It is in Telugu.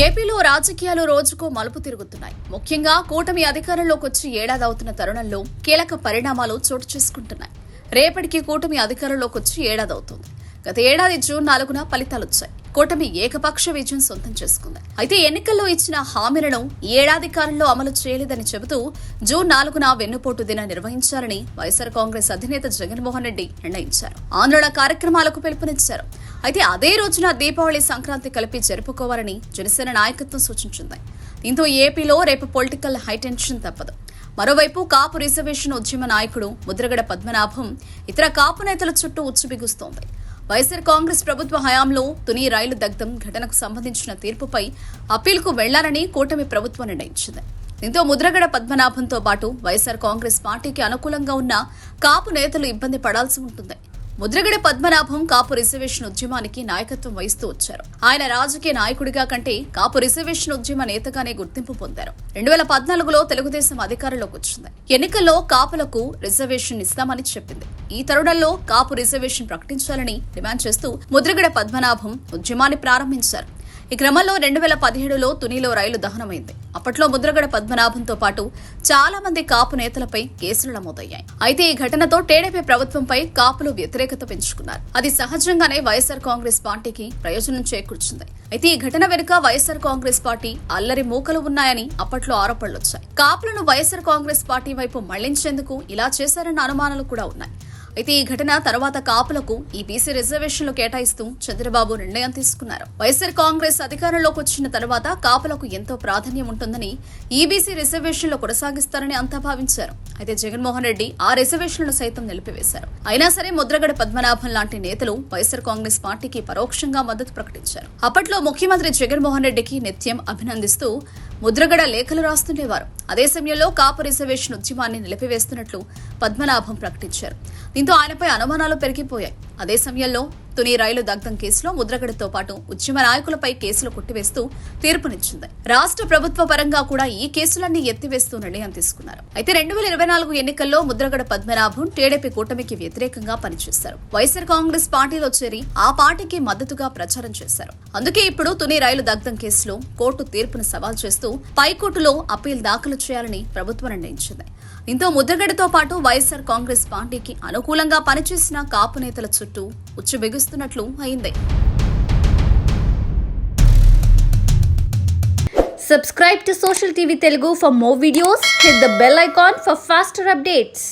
ఏపీలో రాజకీయాలు రోజుకో మలుపు తిరుగుతున్నాయి. ముఖ్యంగా కూటమి అధికారంలోకి వచ్చి ఏడాది అవుతున్న తరుణంలో కీలక పరిణామాలు చోటు చేసుకుంటున్నాయి. రేపటికి కూటమి అధికారంలోకి వచ్చి ఏడాది అవుతుంది గత ఏడాది జూన్ నాలుగున ఫలితాలు వచ్చాయి కూటమి ఏకపక్ష విజయం సొంతం చేసుకుంది. అయితే ఎన్నికల్లో ఇచ్చిన హామీలను ఏడాది కాలంలో అమలు చేయలేదని చెబుతూ జూన్ నాలుగున వెన్నుపోటు దిన నిర్వహించాలని వైఎస్సార్ కాంగ్రెస్ అధినేత జగన్మోహన్ రెడ్డి నిర్ణయించారు. ఆందోళన కార్యక్రమాలకు పిలుపునిచ్చారు. అయితే అదే రోజున దీపావళి సంక్రాంతి కలిపి జరుపుకోవాలని జనసేన నాయకత్వం సూచించింది. దీంతో ఏపీలో రేపు పొలిటికల్ హైటెన్షన్ తప్పదు. మరోవైపు కాపు రిజర్వేషన్ ఉద్యమ నాయకుడు ముద్రగడ పద్మనాభం ఇతర కాపు నేతల చుట్టూ ఉచ్చుబిగుస్తోంది. వైఎస్ఆర్ కాంగ్రెస్ ప్రభుత్వ హయాంలో తుని రైలు దగ్ధం ఘటనకు సంబంధించిన తీర్పుపై అప్పీల్కు వెళ్ళాలని కూటమి ప్రభుత్వం నిర్ణయించింది. దీంతో ముద్రగడ పద్మనాభంతో పాటు వైఎస్ఆర్ కాంగ్రెస్ పార్టీకి అనుకూలంగా ఉన్న కాపు నేతలు ఇబ్బంది పడాల్సి ఉంటుంది. ముద్రగడ పద్మనాభం కాపు రిజర్వేషన్ ఉద్యమానికి నాయకత్వం వహిస్తూ వచ్చారు. ఆయన రాజకీయ నాయకుడిగా కంటే కాపు రిజర్వేషన్ ఉద్యమ నేతగానే గుర్తింపు పొందారు. రెండు వేల పద్నాలుగులో తెలుగుదేశం అధికారంలోకి వచ్చింది. ఎన్నికల్లో కాపులకు రిజర్వేషన్ ఇస్తామని చెప్పింది. ఈ తరుణంలో కాపు రిజర్వేషన్ ప్రకటించాలని డిమాండ్ చేస్తూ ముద్రగడ పద్మనాభం ఉద్యమాన్ని ప్రారంభించారు. ఈ క్రమంలో రెండు వేల పదిహేడులో తునిలో రైలు దహనమైంది. అప్పట్లో ముద్రగడ పద్మనాభంతో పాటు చాలా మంది కాపు నేతలపై కేసులు నమోదయ్యాయి. అయితే ఈ ఘటనతో టీడీపీ ప్రభుత్వంపై కాపులు వ్యతిరేకత పెంచుకున్నారు. అది సహజంగానే వైఎస్ఆర్ కాంగ్రెస్ పార్టీకి ప్రయోజనం చేకూర్చింది. అయితే ఈ ఘటన వెనుక వైఎస్ఆర్ కాంగ్రెస్ పార్టీ అల్లరి మూకలు ఉన్నాయని అప్పట్లో ఆరోపణలు వచ్చాయి కాపులను వైఎస్ఆర్ కాంగ్రెస్ పార్టీ వైపు మళ్ళించేందుకు ఇలా చేశారన్న అనుమానాలు కూడా ఉన్నాయి. అయితే ఈ ఘటన తర్వాత కాపులకు ఈ బీసీ రిజర్వేషన్లు కేటాయిస్తూ చంద్రబాబు నిర్ణయం తీసుకున్నారు. వైఎస్ఆర్ కాంగ్రెస్ అధికారంలోకి వచ్చిన తర్వాత కాపులకు ఎంతో ప్రాధాన్యం ఉంటుందని ఈబీసీ రిజర్వేషన్లు కొనసాగిస్తారని అంతా భావించారు. అయితే జగన్మోహన్ రెడ్డి ఆ రిజర్వేషన్లను సైతం నిలిపివేశారు. అయినా సరే ముద్రగడ పద్మనాభం లాంటి నేతలు వైఎస్ఆర్ కాంగ్రెస్ పార్టీకి పరోక్షంగా మద్దతు ప్రకటించారు. అప్పట్లో ముఖ్యమంత్రి జగన్మోహన్ రెడ్డికి నిత్యం అభినందిస్తూ ముద్రగడ లేఖలు రాస్తుండేవారు. అదే సమయంలో కాపు రిజర్వేషన్ ఉద్యమాన్ని నిలిపివేస్తున్నట్లు పద్మనాభం ప్రకటించారు. దీంతో ఆయనపై అనుమానాలు పెరిగిపోయాయి. అదే సమయంలో తుని రైలు దగ్ధం కేసులో ముద్రగడతో పాటు ఉద్యమ నాయకులపై కేసులు కొట్టివేస్తూ తీర్పునిచ్చింది రాష్ట్ర ప్రభుత్వ పరంగా కూడా ఈ కేసులన్నీ ఎత్తివేస్తూ నిర్ణయం తీసుకున్నారు. అయితే రెండు వేల ఇరవై నాలుగు ఎన్నికల్లో ముద్రగడ పద్మనాభం టీడీపీ కూటమికి వ్యతిరేకంగా పనిచేశారు. వైఎస్ఆర్ కాంగ్రెస్ పార్టీలో చేరి ఆ పార్టీకి మద్దతుగా ప్రచారం చేశారు. అందుకే ఇప్పుడు తుని రైలు దగ్ధం కేసులో కోర్టు తీర్పును సవాల్ చేస్తూ పైకోర్టులో అప్పీల్ దాఖలు చేయాలని ప్రభుత్వం నిర్ణయించింది. దీంతో ముద్రగడతో పాటు వైఎస్ఆర్ కాంగ్రెస్ పార్టీకి అనుకూలంగా పనిచేసిన కాపు నేతల చుట్టూ ఉచ్చు బిగుస్తున్నట్లు అయింది Subscribe to Social TV Telugu for more videos. Hit the bell icon for faster updates.